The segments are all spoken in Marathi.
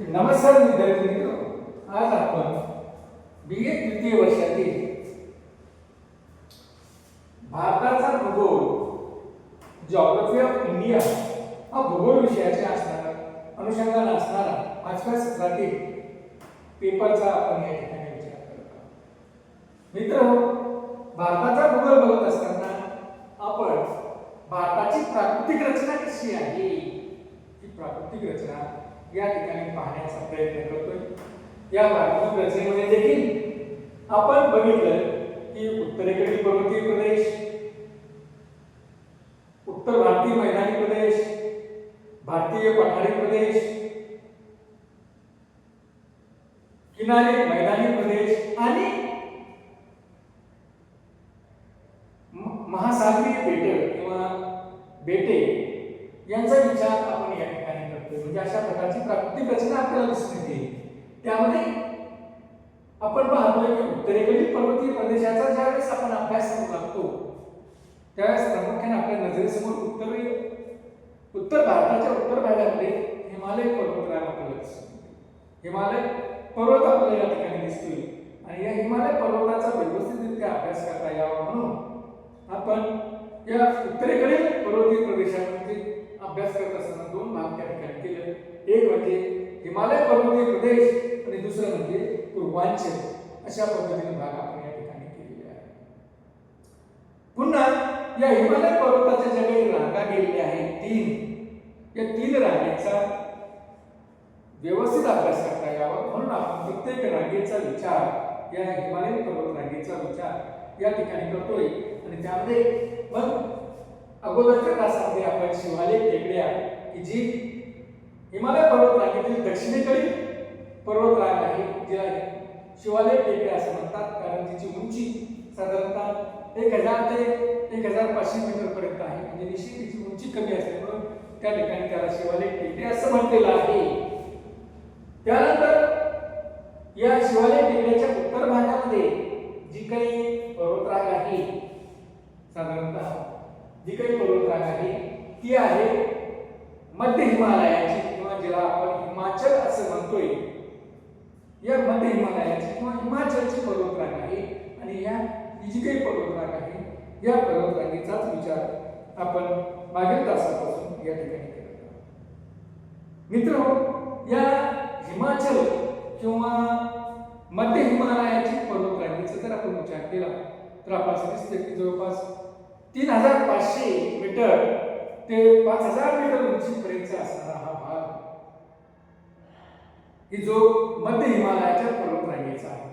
नमस्कार विद्यार्थी मित्र आज आपण बी ए तृतीय वर्षातील भारताचा भूगोल जॉग्रफी ऑफ इंडिया हा भूगोल विषयाच्या असणारा अनुषंगाने असणारा पाचव्या सत्रातील पेपरचा आपण या ठिकाणी विचार करत आहोत. मित्र भारताचा भूगोल बघत असताना आपण भारताची प्राकृतिक रचना कशी आहे? ही प्राकृतिक रचना या ठिकाणी पाहण्याचा प्रयत्न करतोय. या प्राथमिक रचनेमध्ये देखील आपण बघितलं की उत्तरेकडील पर्वतीय प्रदेश उत्तर भारतीय मैदानी प्रदेश भारतीय पठारी प्रदेश किनारे मैदानी प्रदेश आणि महासागरीय बेटे किंवा बेटे यांचा विचार आपण या म्हणजे अशा प्रकारची प्राकृतिक रचना आपल्याला दिसून येते त्यामध्ये आपण पाहतोय की उत्तरेकडील पर्वतीय प्रदेशाचा ज्यावेळेस आपण अभ्यास करू लागतो त्यावेळेस प्रामुख्याने आपल्या नजरेसमोर उत्तरीय उत्तर भारताच्या उत्तर भागामध्ये हिमालय पर्वत आपल्याला दिसतो हिमालय पर्वत आपल्याला या ठिकाणी दिसतोय आणि या हिमालय पर्वताचा व्यवस्थितरित्या अभ्यास करता यावा म्हणून आपण या उत्तरेकडील पर्वतीय प्रदेशामध्ये अभ्यास करत असताना दोन भाग त्या ठिकाणी केले. एक म्हणजे हिमालय पर्वतीय प्रदेश आणि दुसरं म्हणजे पूर्वांचल. अशा पद्धतीने भाग आपण या ठिकाणी केलेले आहे पुन्हा या हिमालय पर्वताच्या ज्या काही रांगा गेलेल्या आहेत तीन. या तीन रांगेचा व्यवस्थित अभ्यास करता यावा म्हणून आपण प्रत्येक रांगेचा विचार या हिमालय पर्वत रांगेचा विचार या ठिकाणी करतोय. आणि त्यामध्ये मग अगोदरच्या तासामध्ये आपण शिवालिक टेकड्या की जी हिमालय पर्वत रांगेतील दक्षिणेकडील पर्वत रांग आहे जिला शिवालय टेकड्या असं म्हणतात. कारण तिची उंची साधारणतः एक हजार ते एक हजार पाचशे मीटर पर्यंत आहे. म्हणजे निश्चित तिची उंची कमी असते. म्हणून त्या ठिकाणी त्याला शिवालय टेकडे असं म्हटलेलं आहे. त्यानंतर या शिवालय टेकड्याच्या उत्तर भागामध्ये जी काही पर्वतरांग आहे साधारणतः जी काही विभाग आहे ती आहे मध्य हिमालयाची किंवा ज्याला आपण हिमाचल असं म्हणतोय. या मध्य हिमालयाची किंवा हिमाचलची पर्वतरांग आहे आणि या ही जी काही पर्वतरांग आहे या पर्वतरांगेचाच विचार आपण मागील तासापासून या ठिकाणी करत आहोत. मित्र या हिमाचल किंवा मध्य हिमालयाची पर्वतरांगेचा जर आपण विचार केला तर आपल्याला दिसते की जवळपास तीन हजार पाचशे मीटर ते पाच हजार मीटर उंचीपर्यंत असणारा हा भाग की जो मध्य हिमालयाच्या पर्वतरांगेचा आहे.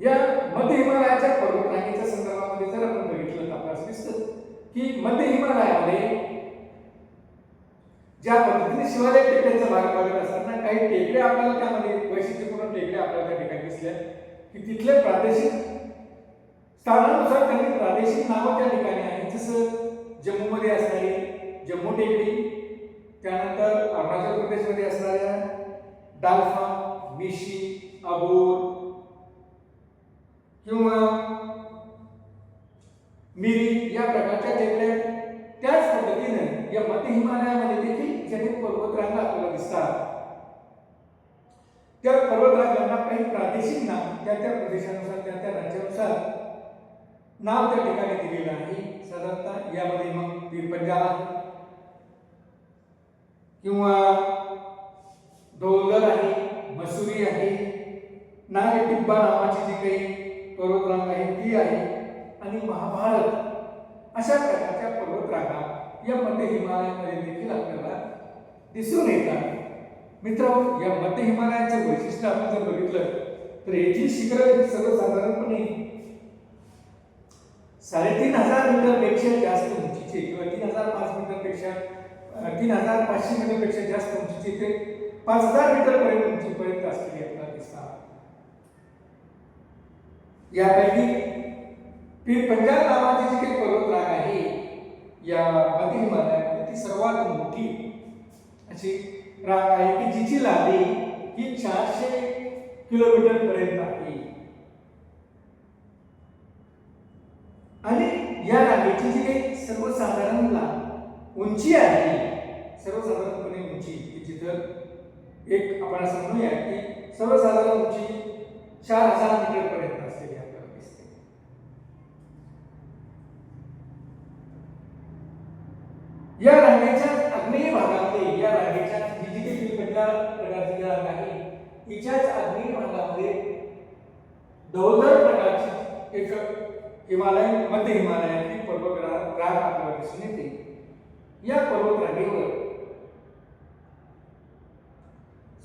या मध्य हिमालयाच्या पर्वतरांगेच्या संदर्भामध्ये जर आपण बघितलं तर आपल्याला दिसतं की मध्य हिमालयामध्ये ज्या पद्धतीने शिवालय टेकड्यांचा भाग बघत असताना काही टेकड्या आपल्याला त्यामध्ये वैशिष्ट्यपूर्ण टेकड्या आपल्याला त्या ठिकाणी दिसल्या की तिथले प्रादेशिक स्थानानुसार त्यांनी प्रादेशिक नावं त्या ठिकाणी आहेत. जसं जम्मूमध्ये असणारी जम्मू टेकडी त्यानंतर अरुणाचल प्रदेशमध्ये असणाऱ्या डाल्फा मिशी अबोर किंवा मिरी या प्रकारच्या टेकड्या त्याच पद्धतीने या मध्य हिमालयामध्ये देखील ज्या काही पर्वतरांगा आपल्याला दिसतात. त्या पर्वतरांगांना काही प्रादेशिक नाव त्या त्या प्रदेशानुसार त्या त्या राज्यानुसार नाव त्या ठिकाणी दिलेलं आहे. साधारणतः यामध्ये मग पीर पंजाब किंवा डोंगर आहे मसुरी आहे नाग टिब्बा नावाची जी काही पर्वतरांग आहे ती आहे. आणि महाभारत अशा प्रकारच्या पर्वतरांगा या मध्य हिमालयामध्ये देखील आपल्याला दिसून येतात. मित्र या मध्य हिमालयाचं वैशिष्ट्य आपण जर बघितलं तर येथील शिखर सर्वसाधारणपणे साडेतीन हजार मीटरपेक्षा जास्त उंचीचे किंवा तीन हजार पाच मीटरपेक्षा तीन हजार पाचशे मीटरपेक्षा जास्त उंचीचे ते पाच हजार मीटर पर्यंत उंचीपर्यंत असलेली आपल्याला दिसतात. यापैकी पीर पंजाब नावाची जी काही पर्वतराग आहे या मध्य हिमालयामध्ये ती सर्वात मोठी अशी राग आहे की जिची लांबी ही चारशे किलोमीटर पर्यंत आहे. आणि या रांगेची जी काही सर्वसाधारण उंची आहे सर्वसाधारणपणे उंची की जिथं एक आपण असं म्हणूया की सर्वसाधारण उंची चार हजार मीटर पर्यंत असलेली आपल्याला दिसते. या रांगेच्या आग्नेय भागामध्ये या रांगेच्या जी जी काही पहिल्या प्रकारची रांग आहे? आग्नेय भागामध्ये डोलर प्रकारची एक हिमालय मध्य हिमालयातील पर्वतरांग रांग आपल्याला दिसून येते. या पर्वतरांगेवर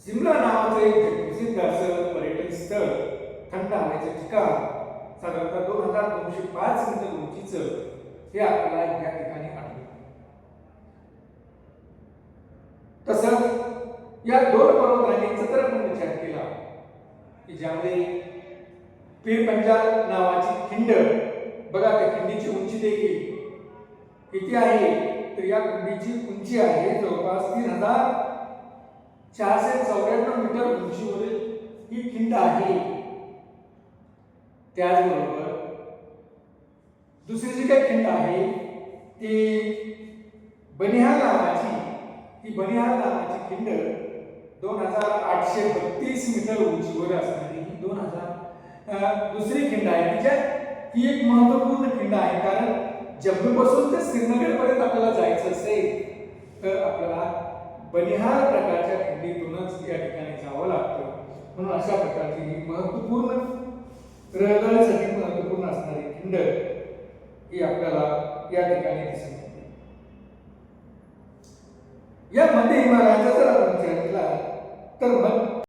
सिमला नावाचं एक जगप्रसिद्ध असं पर्यटन स्थळ थंड हवेचं ठिकाण साधारणतः दोन हजार दोनशे पाच मीटर उंचीचं हे आपल्याला या ठिकाणी आढळलं तसंच या दोन पर्वत रांगेचा आपण विचार केला की ज्यामध्ये पीर पंजाल नावाची खिंड बघा त्या खिंडीची उंची देखील किती आहे? तर या खिंडीची उंची आहे जवळपास तीन हजार चारशे चौऱ्याण्णव मीटर उंचीवरील ही खिंड आहे. त्याचबरोबर दुसरी जी काही खिंड आहे ती बनिहाल नावाची ही बनिहाल नावाची खिंड दोन हजार आठशे बत्तीस मीटर उंचीवर असणारी ही दोन हजार दुसरी खिंड आहे. तिच्या ही एक महत्त्वपूर्ण खिंड आहे. कारण जम्मूपासून ते श्रीनगर पर्यंत आपल्याला जायचं असेल तर आपल्याला बनिहार प्रकारच्या खिंडीतूनच या ठिकाणी जावं लागतं. म्हणून अशा प्रकारची ही महत्त्वपूर्ण रहदारीसाठी महत्त्वपूर्ण असणारी खिंड ही आपल्याला या ठिकाणी दिसून येते. या मध्ये हिमालयाचा जर आपण विचार केला तर मग